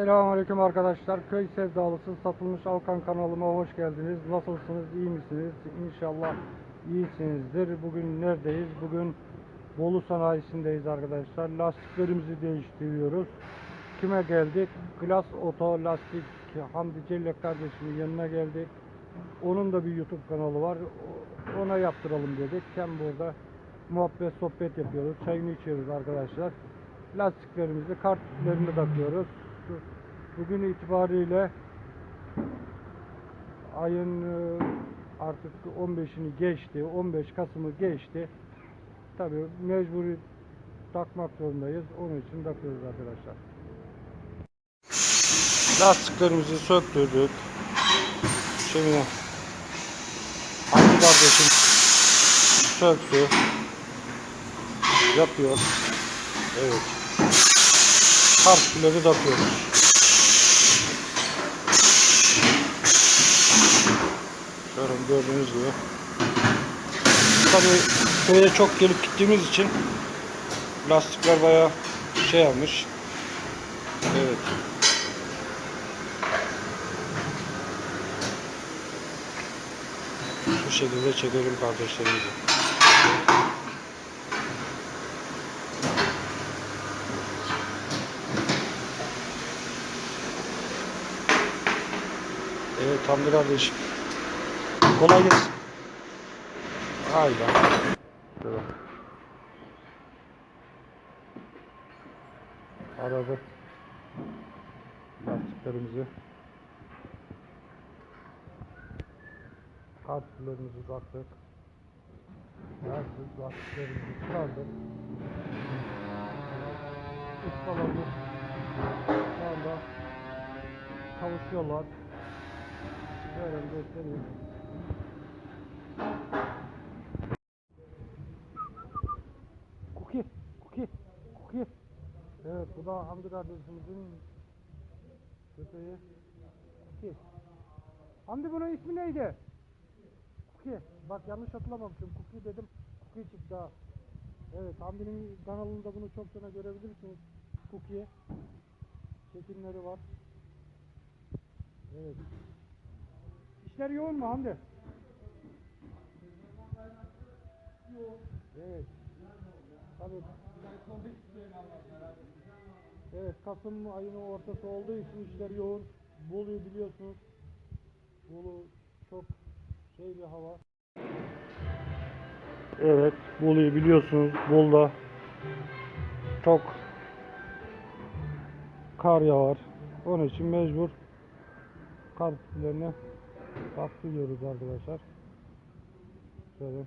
Selamünaleyküm arkadaşlar. Köy sevdalısı satılmış Alkan kanalıma hoş geldiniz. Nasılsınız? iyi misiniz? İnşallah iyisinizdir. Bugün neredeyiz? Bugün Bolu sanayisindeyiz arkadaşlar. Lastiklerimizi değiştiriyoruz. Kime geldik? Klas Oto Lastik Hamdi Cellek kardeşimin yanına geldik. Onun da bir YouTube kanalı var. Ona yaptıralım dedik. Hem burada muhabbet sohbet yapıyoruz. Çayını içiyoruz arkadaşlar. Lastiklerimizi, kartlarını takıyoruz. Bugün itibariyle ayın e, artık 15'ini geçti. 15 Kasım'ı geçti. Tabii mecburi takmak zorundayız. Onun için takıyoruz arkadaşlar. Lastiklerimizi söktürdük. Şimdi Hamdi kardeşim söktü. Yapıyor. Evet. Harfleri takıyoruz. Şöyle gördüğünüz gibi. Tabii köye çok gelip gittiğimiz için lastikler bayağı şey almış. Evet. Bu şekilde çekelim kardeşlerimizi. Evet Hamdi kardeşim. Kolay gelsin. Hayda. Şöyle. Aradık. Lastiklerimizi. Kartlarımızı taktık. Lastik lastiklerimizi çıkardık. Ustalarımız şu anda çalışıyorlar. Şöyle göstereyim. Cookie, cookie, cookie. Evet bu da Hamdi kardeşimizin köpeği. Cookie. Hamdi bunun ismi neydi? Cookie. Bak yanlış hatırlamamışım. Cookie dedim. Cookie çıktı ha. Evet Hamdi'nin kanalında bunu çok sonra görebilirsiniz. Cookie. Çekimleri var. Evet. İşler yoğun mu Hamdi? Evet. Tabii. Evet Kasım ayının ortası olduğu için işler yoğun. Bolu'yu biliyorsunuz. Bolu çok şey bir hava. Evet Bolu'yu biliyorsunuz. Bolu'da çok kar yağar. Onun için mecbur kar kütlelerine baktırıyoruz arkadaşlar. Şöyle.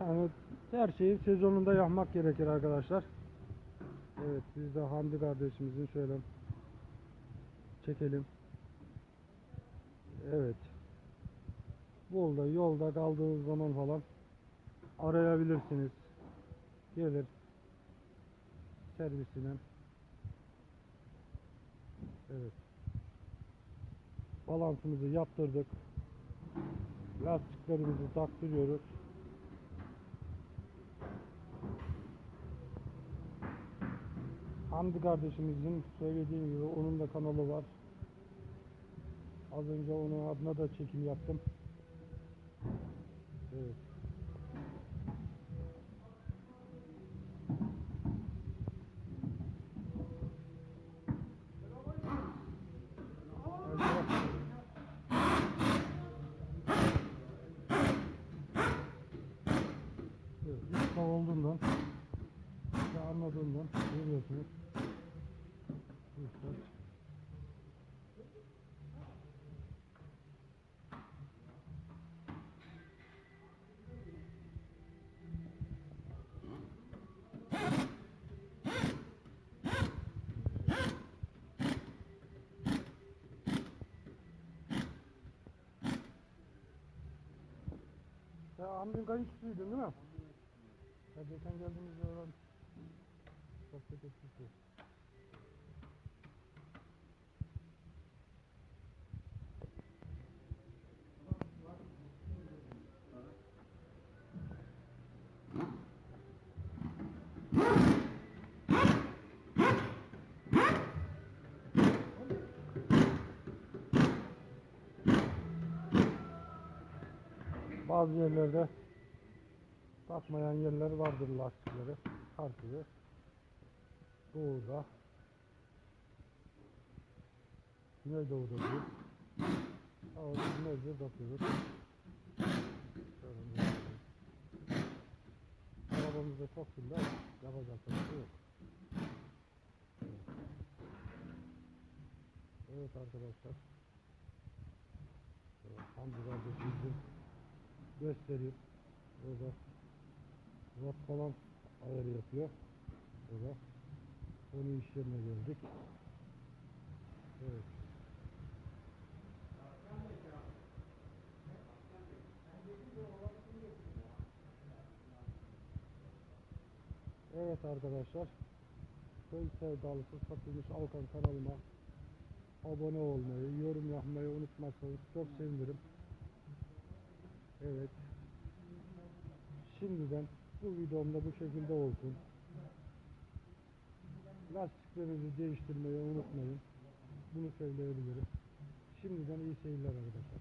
Yani her şeyi sezonunda yapmak gerekir arkadaşlar. Evet biz de Hamdi kardeşimizin şöyle çekelim. Evet. Yolda yolda kaldığınız zaman falan arayabilirsiniz. Gelir servisine. Evet. Balansımızı yaptırdık. Lastiklerimizi taktırıyoruz. Hamdi kardeşimizin söylediği gibi onun da kanalı var. Az önce onun adına da çekim yaptım. Evet. Usta olduğundan, işte anladığından görüyorsunuz. Usta. Sen Hamdi'nin kayınçısıydın değil mi? Ya geçen geldiğimizde oradan sohbet etmiştik. Bazı yerlerde takmayan yerler vardır lastikleri. Artıyor. Doğuda. Güneydoğu'da takıyoruz. Şöyle bir bakalım. Arabamızda çok ama yapacak bir şey yok. Evet arkadaşlar. Hamdi kardeşimizin göstereyim. Burada Murat falan ayarı yapıyor. Burada. Onun iş yerine geldik. Evet. Evet arkadaşlar. Köy sevdalısı satılmış Alkan kanalıma abone olmayı, yorum yapmayı unutmazsanız çok sevinirim. Evet. Şimdiden bu videomda bu şekilde olsun. Lastiklerinizi değiştirmeyi unutmayın. Bunu söyleyebilirim. Şimdiden iyi seyirler arkadaşlar.